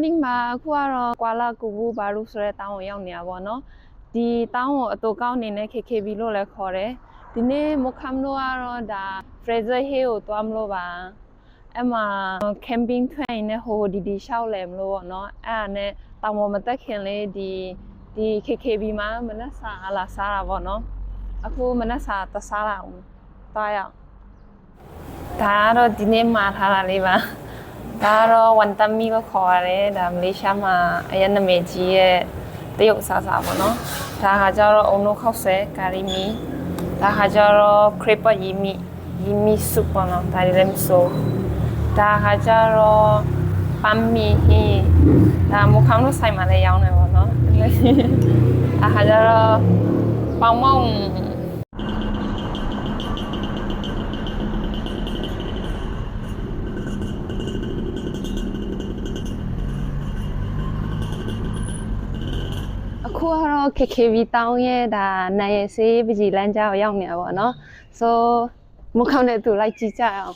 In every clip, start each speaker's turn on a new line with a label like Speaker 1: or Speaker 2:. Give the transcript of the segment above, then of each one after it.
Speaker 1: morning မှာအခုကတော့ကွာလာကူဘူးဘာလို့ဆိုတဲ့တောင်းကိုရောက်နေတာပေါ့နော်ဒီတောင်းကိုအတူကောင်းအနေနဲ့ KKB လို့လည်းခေါ်တယ်ဒီနေ့မခမ်လို့ကတော့ဒါ Fraser Hill ကိုသွားမလို့ပါအဲ့မှာ camping ထွက်ရင်လည်းဟိုဒီဒီရှောက်လဲမလို့ပေါ့နော်အဲ့ဒါနဲ့တောင်ပေါ်မတက်ခင်လေးဒီဒီ KKB မှာမနက်စာလာစားတာပေါ့နော်အခုမနက်စာတစားလာအောင်တွားရအောင်ဒါကတော့ဒီနေ့မှာထားတာလေးပါ ဒါကတော့ဝန်တမီလို့ခေါ်ရတယ်ဒါမလေးရှားမှာအရင်နာမည်ကြီးရဲ့တရုတ်အစားအစာပေါ့နော်ဒါဟာကျတော့အုံနိုခောက်ဆွဲကာရီမီဒါဟာကျတော့ခရစ်ပတ်ယီမီယီမီဆုပေါ့နော်ဒါလည်းမဆိုဒါဟာကျတော့ပမ်မီဟီဒါမခေါင်းတို့ဆိုင်မှာလည်းရောင်းနေပေါ့နော်ဒါဟာကျတော့ပေါင်မောင် အခုကတော့ KKV တောင်းရဲ့ဒါနိုင်ရစေးပကြီးလမ်းကြောင်းရောက်နေတာပေါ့နော်ဆိုမခေါင်းတဲ့သူလိုက်ကြည့်ကြအောင်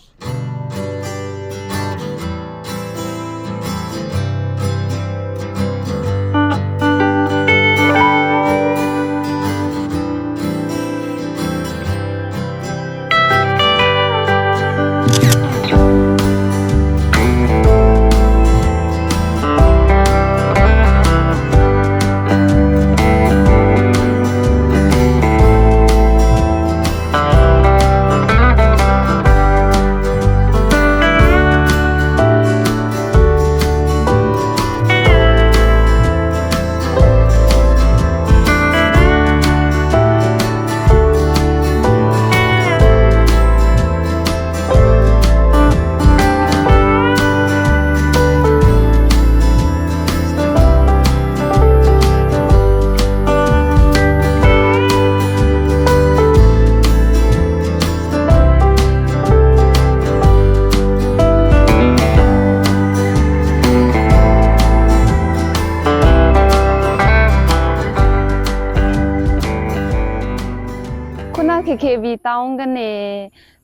Speaker 1: င်းကနေ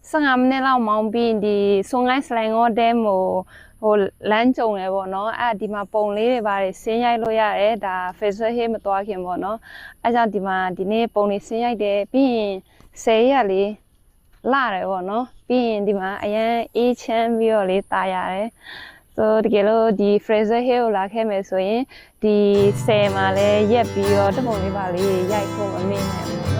Speaker 1: 15မိနစ်လောက်မောင်းပြီးဒီဆွန်ငိုင်းစလိုင်ငေါ်ဒဲမ်ကိုဟိုလမ်းကြုံတယ်ပေါ့နော်အဲ့ဒီမှာပုံလေးတွေပါတယ်ဆင်းရိုက်လို့ရတယ်ဒါ Facebook Hey မသွားခင်ပေါ့နော်အဲ့ကြောင့်ဒီမှာဒီနေ့ပုံလေးဆင်းရိုက်တယ်ပြီးရင်ဆယ်ရက်လေးလာတယ်ပေါ့နော်ပြီးရင်ဒီမှာအရန်အေးချမ်းပြီးတော့လေးตายရတယ်ဆိုတကယ်လို့ဒီ Fraser Hill ကိုလာခဲ့မယ်ဆိုရင်ဒီဆယ်မှာလည်းရက်ပြီးတော့တပုံလေးပါလေးရိုက်ဖို့မမေ့နိုင်ဘူး ော်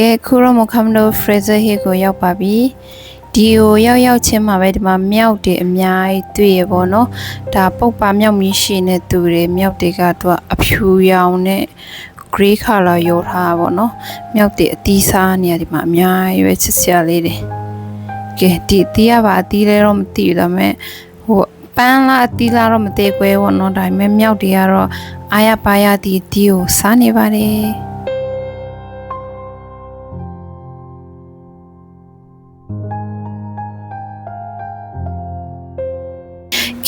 Speaker 1: ကဲခုရောမခမ်ဒိုဖရဇာဟီကိုရောက်ပါပြီဒီကိုရောက်ရောက်ချင်းမှာပဲဒီမှာမြောက်တွေအများကြီးတွေ့ရပေါ့နော်ဒါပုတ်ပါမြောက်မီးရှင်တဲ့သူတွေမြောက်တွေကတော့အဖြူရောင်နဲ့ grey color ရောထားတာပေါ့နော်မြောက်တွေအသီးစားနေရဒီမှာအများကြီးပဲချစ်စရာလေးတွေကဲဒီအသီးရပါအသီးလဲတော့မသိဘူးဒါပေမဲ့ဟိုပန်းလားအသီးလားတော့မသိကွဲပေါ့နော်ဒါပေမဲ့မြောက်တွေကတော့အာရပါရဒီအသီးကိုစားနေပါတယ်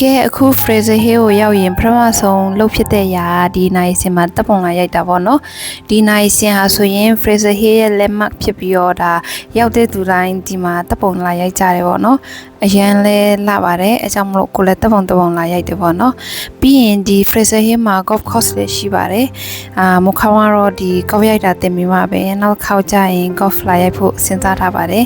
Speaker 1: ကကယ်အခု Fraser Hill ကိုရောက်ရင်ပထမဆုံးလှုပ်ဖြစ်တဲ့ຢာဒီနိုင်စင်မှာတပ်ပုံလာရိုက်တာပေါ့နော်ဒီနိုင်စင်ဟာဆိုရင် Fraser Hill ရဲ့ landmark ဖြစ်ပြီးတော့ဒါရောက်တဲ့သူတိုင်းဒီမှာတပ်ပုံလာရိုက်ကြတယ်ပေါ့နော်အရန်လဲလှပါတယ်အဲကြောင့်မလို့ကိုလည်းတပ်ပုံတပ်ပုံလာရိုက်တယ်ပေါ့နော်ပြီးရင်ဒီ Fraser Hill မှာ golf course လည်းရှိပါတယ်အာမခါမတော့ဒီ golf ရိုက်တာတင်ပြီးမှပဲနောက်ခေါက်ကြရင် golf လာရိုက်ဖို့စဉ်းစားထားပါတယ်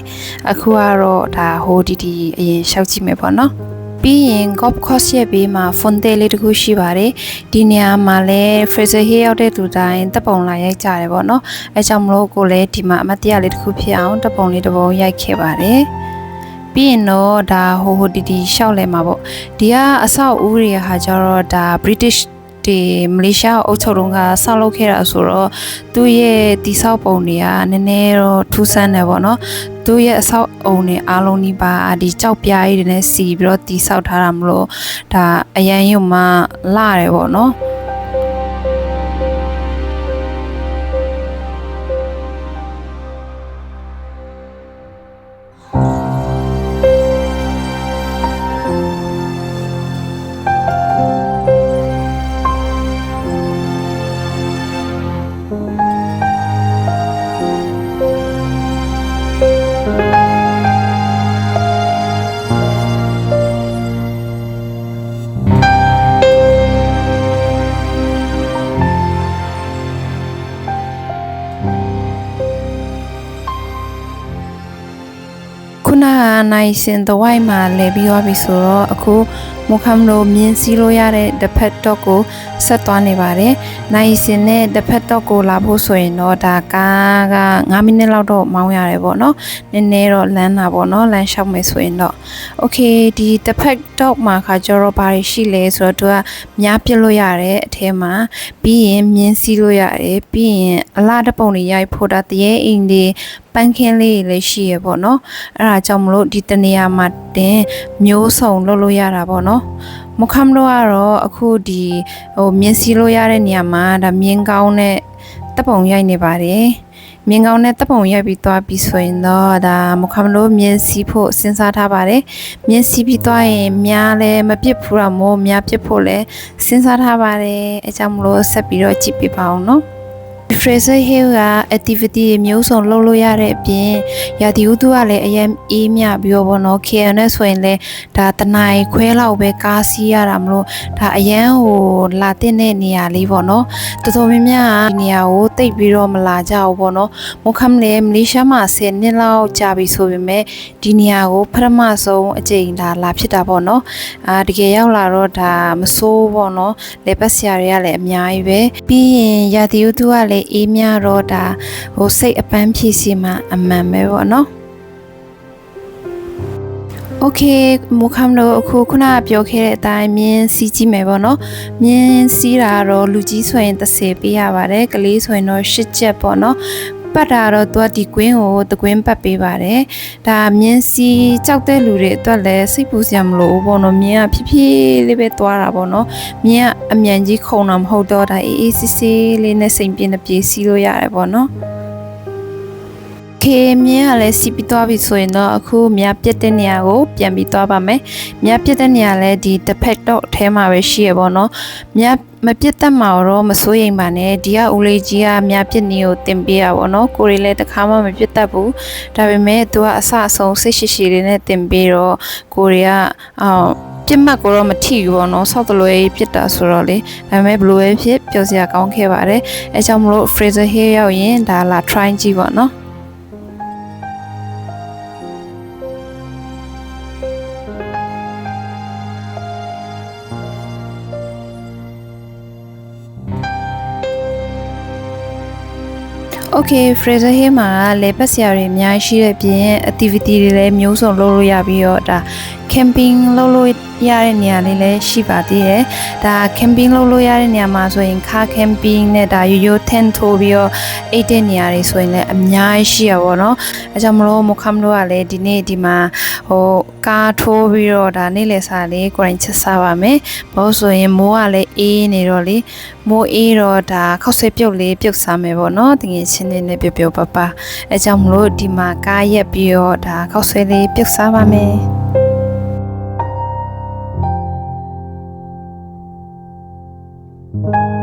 Speaker 1: အခုကတော့ဒါဟိုဒီဒီအရင်ရှောက်ကြည့်မယ်ပေါ့နော် ပြီးရင် golf course ရဲ့ဘေးမှာ fontaine လေးတစ်ခုရှိပါတယ်ဒီနေရာမှာလဲ Fraser Hill ရောက်တဲ့သူတိုင်းတပ်ပုံလာရိုက်ကြတယ်ပေါ့နော်အဲကြောင့်မလို့ကိုလည်းဒီမှာအမတ်တရလေးတစ်ခုဖြစ်အောင်တပ်ပုံလေးတစ်ပုံရိုက်ခဲ့ပါတယ်ပြီးရင်တော့ဒါဟိုဟိုတီတီရှောက်လဲမှာပေါ့ဒီကအဆောက်အဦတွေဟာကျတော့ဒါ British ဒီမလေးရှားအုပ်ချုပ်တုန်းကဆောက်လုပ်ခဲ့တာဆိုတော့သူ့ရဲ့တိဆောက်ပုံတွေကနည်းနည်းတော့ထူးဆန်းတယ်ပေါ့နော်သူ့ရဲ့အဆောက်အုံတွေအားလုံးဒီပါဒီကြောက်ပြားကြီးတွေနဲ့စီပြီးတော့တိဆောက်ထားတာမလို့ဒါအရန်ရုံမှလာတယ်ပေါ့နော် နကနိုင်စင်တဝိုက်မှာလဲပြီးသွားပြီဆိုတော့အခုမုခမ်လိုမြင်းစည်းလို့ရတဲ့တစ်ဖက်တော့ကိုဆက်သွားနေပါတယ်။နိုင်စင်နဲ့တစ်ဖက်တော့ကိုလာဖို့ဆိုရင်တော့ဒါကားက9မိနစ်လောက်တော့မောင်းရတယ်ပေါ့နော်။နည်းနည်းတော့လမ်းတာပေါ့နော်။လမ်းလျှောက်မယ်ဆိုရင်တော့ Okay ဒီတစ်ဖက်တော့မှာခါကျတော့ဘာတွေရှိလဲဆိုတော့သူကမြားပြစ်လို့ရတယ်အထဲမှာပြီးရင်မြင်းစည်းလို့ရတယ်ပြီးရင်အလားတပုံတွေရိုက်ဖို့ဒါတရေအိမ်တွေပန်းခင်းလေးတွေလည်းရှိရပေါ့နော်အဲ့ဒါကြောင့်မလို့ဒီတနေရာမှာတင်မျိုးစုံလုပ်လို့ရတာပေါ့နော်မခမ်တော့ကတော့အခုဒီဟိုမြင်းစီလို့ရတဲ့နေရာမှာဒါမြင်းကောင်းနဲ့တပ်ပုံရိုက်နေပါတယ်မြင်းကောင်းနဲ့တပ်ပုံရိုက်ပြီးသွားပြီးဆိုရင်တော့ဒါမခမ်လို့မြင်းစီဖို့စဉ်းစားထားပါတယ်မြင်းစီပြီးသွားရင်မြားလည်းမပြစ်ဘူးတော့မို့မြားပြစ်ဖို့လည်းစဉ်းစားထားပါတယ်အဲကြောင့်မလို့ဆက်ပြီးတော့ကြည့်ပြပါအောင်နော် Fraser Hill က activity တွေမျိုးစုံလုပ်လို့ရတဲ့အပြင်ရာသီဥတုကလည်းအရင်အေးမြပြီးတော့ဗောနော် KL နဲ့ဆိုရင်လည်းဒါတန ਾਈ ခွဲလောက်ပဲကားစီးရတာမလို့ဒါအရန်ဟိုလာတဲ့နေရာလေးဗောနော်တော်တော်များများကဒီနေရာကိုတိတ်ပြီးတော့မလာကြဘူးဗောနော်မုခမ်လည်းမလေးရှားမှာ10နှစ်လောက်ကြာပြီဆိုပေမဲ့ဒီနေရာကိုပထမဆုံးအကြိမ်ဒါလာဖြစ်တာဗောနော်အာတကယ်ရောက်လာတော့ဒါမဆိုးဗောနော်လေပတ်စရာတွေကလည်းအများကြီးပဲပြီးရင်ရာသီဥတုကလအေးမြတော့ဒါဟိုစိတ်အပန်းဖြည့်စီမှအမှန်ပဲပေါ့နော်โอเคမူခမ်တို့အခုခုနကပြောခဲ့တဲ့အတိုင်းမြင်းစီးကြည့်မယ်ပေါ့နော်မြင်းစီးတာတော့လူကြီးဆိုရင်30ပေးရပါတယ်ကလေးဆိုရင်တော့10ချက်ပေါ့နော် ပတ်တာတော့သူကဒီကွင်းကိုတကွင်းပတ်ပေးပါတယ်ဒါမြင်းစီကြောက်တဲ့လူတွေအတွက်လည်းစိတ်ပူစရာမလိုဘူးပေါ့နော်မြင်းကဖြည်းဖြည်းလေးပဲသွားတာပေါ့နော်မြင်းကအမြန်ကြီးခုံတာမဟုတ်တော့ဒါအေးအေးဆေးဆေးလေးနဲ့စိမ်ပြင်းတပြေးစီးလို့ရတယ်ပေါ့နော်ခေမြင်းကလည်းစီးပြီးသွားပြီဆိုရင်တော့အခုမြပြက်တဲ့နေရာကိုပြန်ပြီးသွားပါမယ်မြပြက်တဲ့နေရာလည်းဒီတစ်ဖက်တော့အထဲမှာပဲရှိရပေါ့နော်မြ မပြစ်တတ်မှာတော့မစိုးရိမ်ပါနဲ့ဒီကဦးလေးကြီးကမြပြစ်နေကိုတင်ပေးရပါတော့ကိုရီလည်းတစ်ခါမှမပြစ်တတ်ဘူးဒါပေမဲ့သူကအဆအဆုံးစိတ်ရှိရှိလေးနဲ့တင်ပေးတော့ကိုရီကအော်ပြစ်မှတ်ကိုတော့မထိဘူးပေါ့နော်ဆောက်တလွဲပြစ်တာဆိုတော့လေဒါပေမဲ့ဘလို့ပဲဖြစ်ပျော်စရာကောင်းခဲ့ပါတယ်အဲကြောင့်မလို့ Fraser Hill ရောက်ရင်ဒါလာ try ကြည့်ပါနော် Okay Fraser Hill မှာလေပတ်စရာတွေအများကြီးရှိတဲ့ပြင် activity တွေလည်းမျိုးစုံလုပ်လို့ရပြီးတော့ဒါ camping လုပ်လို့ ရတဲ့နေရာလေးလည်းရှိပါသေးတယ်။ဒါ camping လုပ်လို့ရတဲ့နေရာမှာဆိုရင် car camping နဲ့ဒါရိုးရိုး tent ထိုးပြီးတော့အိတ်တဲ့နေရာတွေဆိုရင်လည်းအများကြီးရှိရပါတော့။အဲကြောင့်မလို့မခမ်တို့ကလည်းဒီနေ့ဒီမှာဟိုကားထိုးပြီးတော့ဒါနေ့လည်စာလေးကိုရင်ချက်စားပါမယ်။ဘာလို့ဆိုရင်မိုးကလည်းအေးနေတော့လေမိုးအေးတော့ဒါခောက်ဆွဲပြုတ်လေးပြုတ်စားမယ်ပေါ့နော်။တကယ်ချင်းနေနဲ့ပြုတ်ပြုတ်ပပအဲကြောင့်မလို့ဒီမှာကားရက်ပြီးတော့ဒါခောက်ဆွဲလေးပြုတ်စားပါမယ်။ Thank you.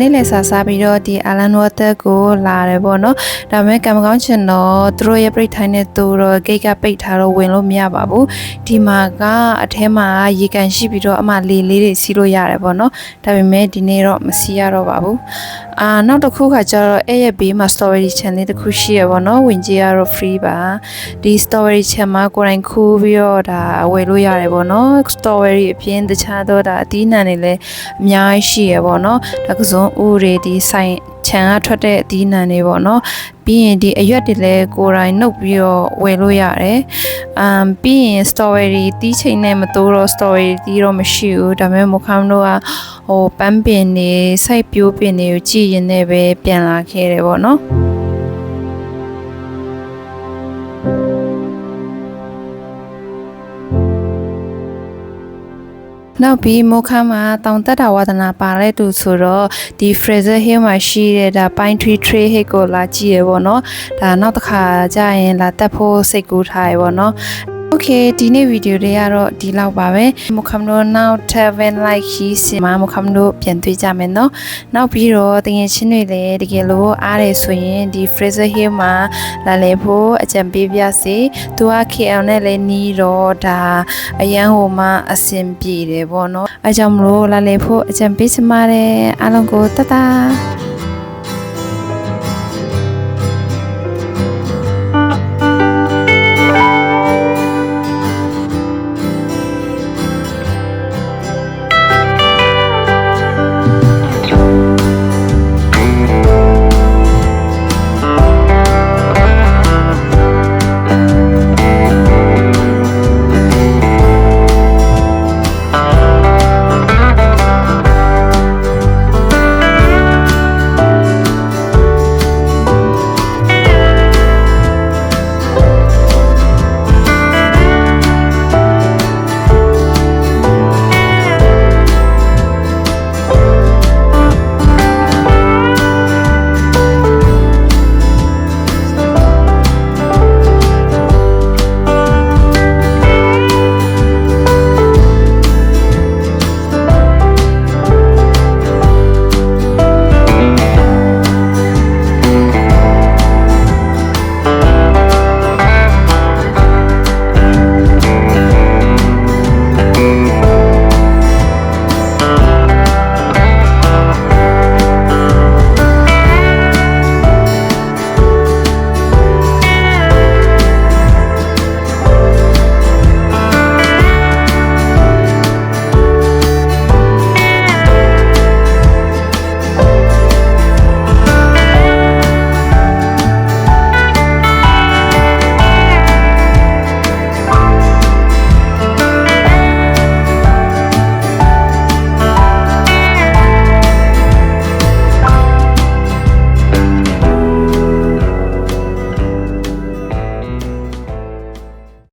Speaker 1: နေ့လည်စာစားပြီးတော့ဒီအာလန်ဝတ်တက်ကိုလာတယ်ပေါ့နော်ဒါပေမဲ့ကံမကောင်းချင်တော့သူတို့ရဲ့ပြိထိုင်းတဲ့သူတော့ဂိတ်ကပိတ်ထားတော့ဝင်လို့မရပါဘူးဒီမှာကအထဲမှာရေကန်ရှိပြီးတော့အမလေးလေးတွေစီးလို့ရတယ်ပေါ့နော်ဒါပေမဲ့ဒီနေ့တော့မစီးရတော့ပါဘူး အာနောက်တစ်ခုကကျတော့အဲ့ရဲ့ဘေးမှာ story channel လေးတစ်ခုရှိရပေါ့နော်ဝင်ကြည့်ရတော့ free ပါဒီ story channel မှာကိုယ်တိုင်ခူးပြီးတော့ဒါဝယ်လို့ရတယ်ပေါ့နော် story အပြင်တခြားတော့ဒါအသီးနှံတွေလည်းအများကြီးရှိရပေါ့နော်ဒါကစုံဥတွေဒီဆိုင် ခြံကထွက်တဲ့အသီးနှံတွေပေါ့နော်ပြီးရင်ဒီအရွက်တွေလည်းကိုယ်တိုင်နှုတ်ပြီးတော့ဝယ်လို့ရတယ်အမ်ပြီးရင် story တီးချိန်နဲ့မတိုးတော့ story တီးတော့မရှိဘူးဒါပေမဲ့မခမ်းတို့ကဟိုပန်းပင်တွေစိုက်ပျိုးပင်တွေကိုကြည့်ရင်လည်းပဲပြန်လာခဲ့တယ်ပေါ့နော် နောက်ပြီးမိုခါမှာတောင်တက်တာဝါဒနာပါတဲ့သူဆိုတော့ဒီ Fraser Hill မှာရှိတဲ့ဒါ Pine Tree Trail Hike ကိုလာကြည့်ရပေါ့နော်ဒါနောက်တစ်ခါကြာရင်လာတက်ဖို့စိတ်ကူးထားရပေါ့နော် Okay ဒီနေ့ဗီဒီယိုလေးကတော့ဒီလောက်ပါပဲမခမလို့နောက်ထပ် ven like ရှိစင်မှာမခမလို့ပြန်တွေ့ကြမယ်နော်နောက်ပြီးတော့တကယ်ချင်းတွေလည်းတကယ်လို့အားရဆိုရင်ဒီ Fraser Hill မှာလာလေဖို့အကြံပေးပြစေသူက KL နဲ့လည်းနီးတော့ဒါအရန်ဟိုမှာအဆင်ပြေတယ်ပေါ့နော်အဲကြောင့်မလို့လာလေဖို့အကြံပေးချင်ပါတယ်အားလုံးကိုတတ်တာ